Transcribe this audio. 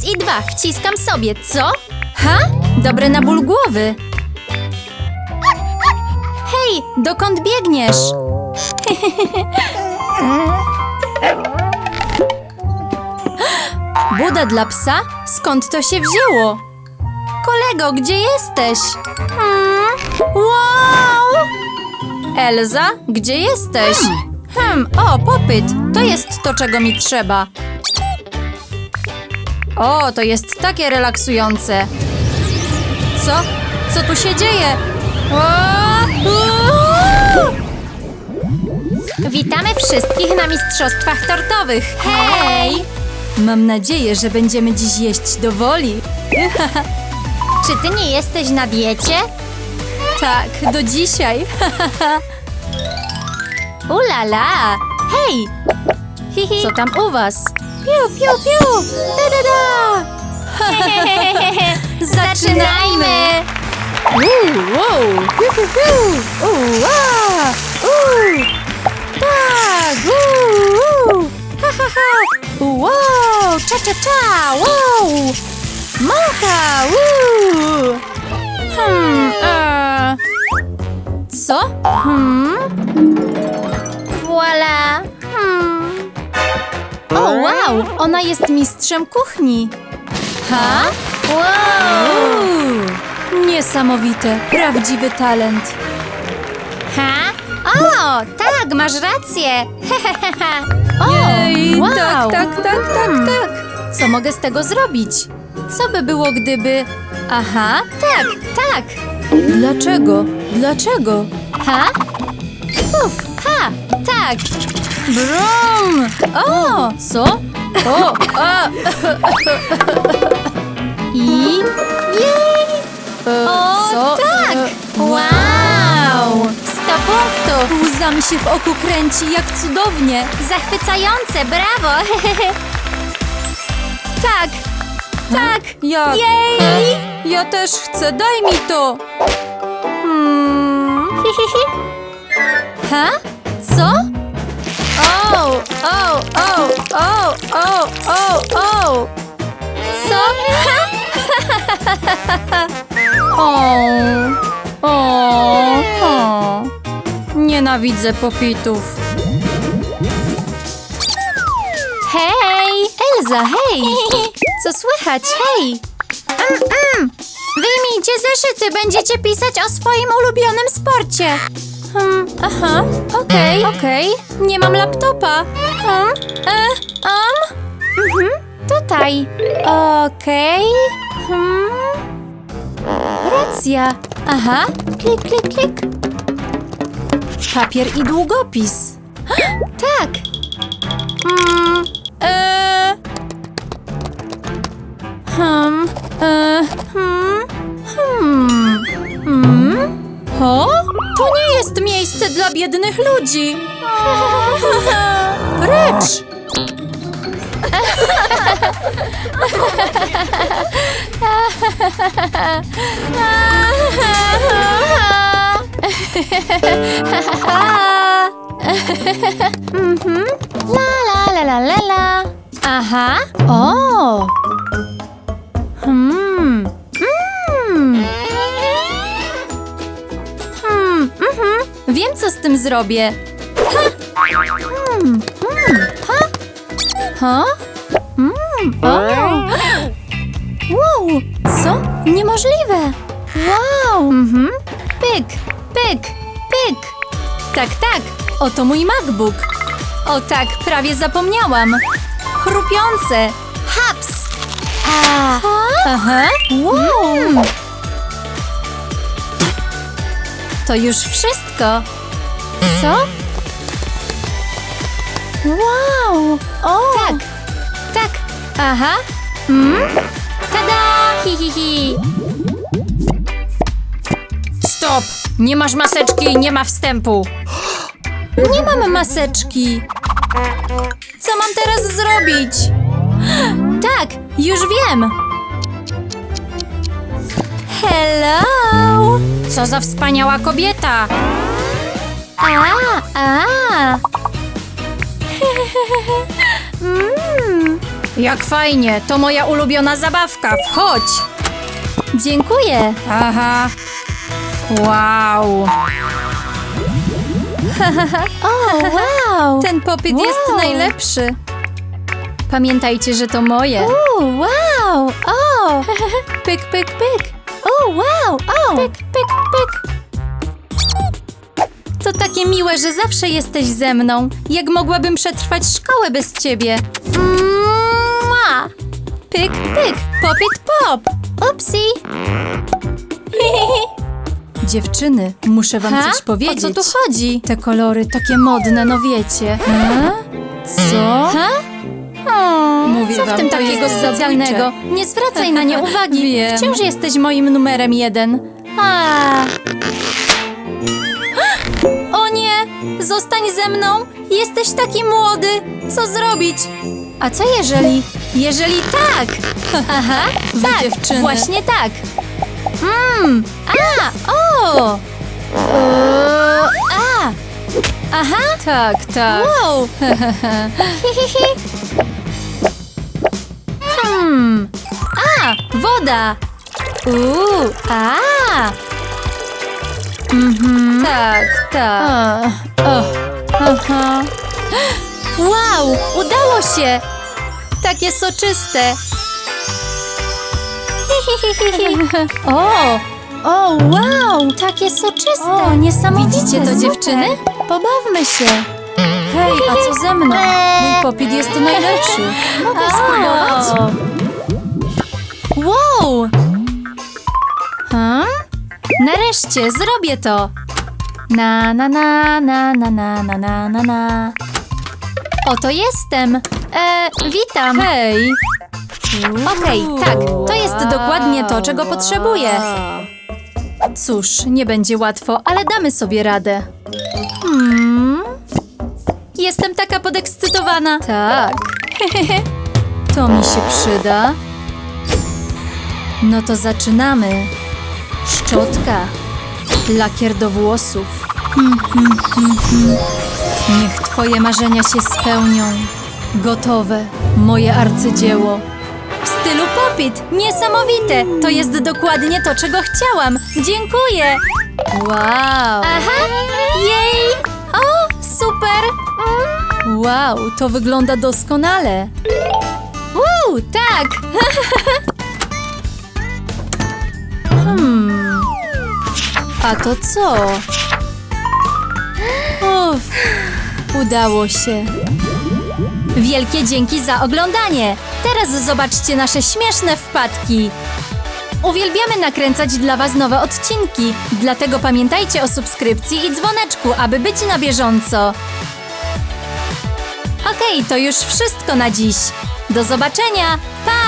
Raz i dwa, wciskam sobie, co? Ha? Dobre na ból głowy. Hej, dokąd biegniesz? Buda dla psa? Skąd to się wzięło? Kolego, gdzie jesteś? Hmm? Wow! Elza, gdzie jesteś? Hmm, o, popyt. To jest to, czego mi trzeba. O, to jest takie relaksujące. Co? Co tu się dzieje? Witamy wszystkich na mistrzostwach tortowych. Hej! Mam nadzieję, że będziemy dziś jeść do woli. Czy ty nie jesteś na diecie? Tak, do dzisiaj. Ulala! Hej! Co tam u was? Piu, piu, piu! Da, da, da! Zaczynajmy! Uuu, wow! Piu, piu, piu! Uuu, a! Uuu! Tak! Uuu! Ha, ha, ha! Wow! Cza, cza, cza! Wow! Macha! Uuu! Wow! Ona jest mistrzem kuchni! Ha? Wow! Niesamowite! Prawdziwy talent! Ha? O, tak, masz rację! o, Jej, wow. tak, tak, tak, tak, Hmm. tak. Co mogę z tego zrobić? Co by było, gdyby... Aha, tak, tak! Dlaczego? Dlaczego? Ha? Uf, ha, tak! Brum! O, co? O, a! I... Jej! E, O, co? tak! E, Wow! 100 punktów! Łza mi się w oku kręci, jak cudownie. Zachwycające, brawo! tak! Tak! Jak? Jej! Ja też chcę, daj mi to. Hmm. Ha? Co? O, o, o, o, o, o, o! Co? Ha? O, o. Nienawidzę popitów. Hej! Elza, hej! Co słychać? Hej! Mm, mm. Wyjmijcie zeszyty, będziecie pisać o swoim ulubionym sporcie. Hmm, aha, okej, okej. Nie mam laptopa. Hmm, e, um, mhm, tutaj. Okej. Hmm. Racja. Aha, klik, klik, klik. Papier i długopis. Tak. Mm, E, hmm, e, hmm, hmm, hmm. o? To nie jest miejsce dla biednych ludzi. Precz! Mhm. La la la la la la. Aha. O. Hmm. Wiem, co z tym zrobię. Mm. Mm. Ha? Ha? Mm. O. Wow. Co? Niemożliwe. Wow. Mhm. Pyk. Pyk. Pyk. Tak, tak. Oto mój MacBook. O tak, prawie zapomniałam. Chrupiące. Haps. A. Aha. Wow. Mm. To już wszystko. Co? Wow! O! Tak, tak, aha. Hmm? Tada! Hi, hi, hi. Stop! Nie masz maseczki, nie ma wstępu. Nie mamy maseczki. Co mam teraz zrobić? Tak, już wiem. Hello! Co za wspaniała kobieta! A, a. mm. Jak fajnie, to moja ulubiona zabawka. Wchodź. Dziękuję. Aha. Wow. O, wow. Ten popyt Wow. jest najlepszy. Pamiętajcie, że to moje. O, wow. O. Pyk, pyk, pyk. O, wow. O. Pyk, pyk, pyk. To takie miłe, że zawsze jesteś ze mną. Jak mogłabym przetrwać szkołę bez ciebie? Mua. Pyk, pyk, popit pop. Upsi. Dziewczyny, muszę wam Ha? coś powiedzieć. O co tu chodzi? Te kolory takie modne, no wiecie. Ha? Co? W tym takiego specjalnego? zabójcze. Nie zwracaj na nie uwagi. Wiem. Wciąż jesteś moim numerem jeden. A. O nie! Zostań ze mną! Jesteś taki młody! Co zrobić? A co jeżeli? Jeżeli tak! Aha. Wy Tak, dziewczyny. właśnie tak. Mmm! A, o. Eee, a. Aha. Tak, tak. Wow. Hi, hi, hi. Woda! Uuu, a. Mhm. Tak, tak. O. Aha. Wow, udało się. Takie soczyste. O, o, wow, takie soczyste. O, niesamowite. Widzicie to, dziewczyny? Pobawmy się. Hej, a co ze mną? Mój popit jest najlepszy. Mogę Nareszcie, zrobię to. Na, na, na, na, na, na, na, na, na, na. Oto jestem. E, witam. Hej. Okej, tak, to jest dokładnie to, czego potrzebuję. Cóż, nie będzie łatwo, ale damy sobie radę. Hmm. Jestem taka podekscytowana. Tak. to mi się przyda. No to zaczynamy. Szczotka. Lakier do włosów. Hmm, hmm, hmm, hmm. Niech twoje marzenia się spełnią. Gotowe. Moje arcydzieło. W stylu popit. Niesamowite. To jest dokładnie to, czego chciałam. Dziękuję. Wow. aha, jej. O, super. Wow, to wygląda doskonale. Wow, tak. A to co? Uff, udało się. Wielkie dzięki za oglądanie. Teraz zobaczcie nasze śmieszne wpadki. Uwielbiamy nakręcać dla Was nowe odcinki, dlatego pamiętajcie o subskrypcji i dzwoneczku, aby być na bieżąco. Okej, to już wszystko na dziś. Do zobaczenia. Pa!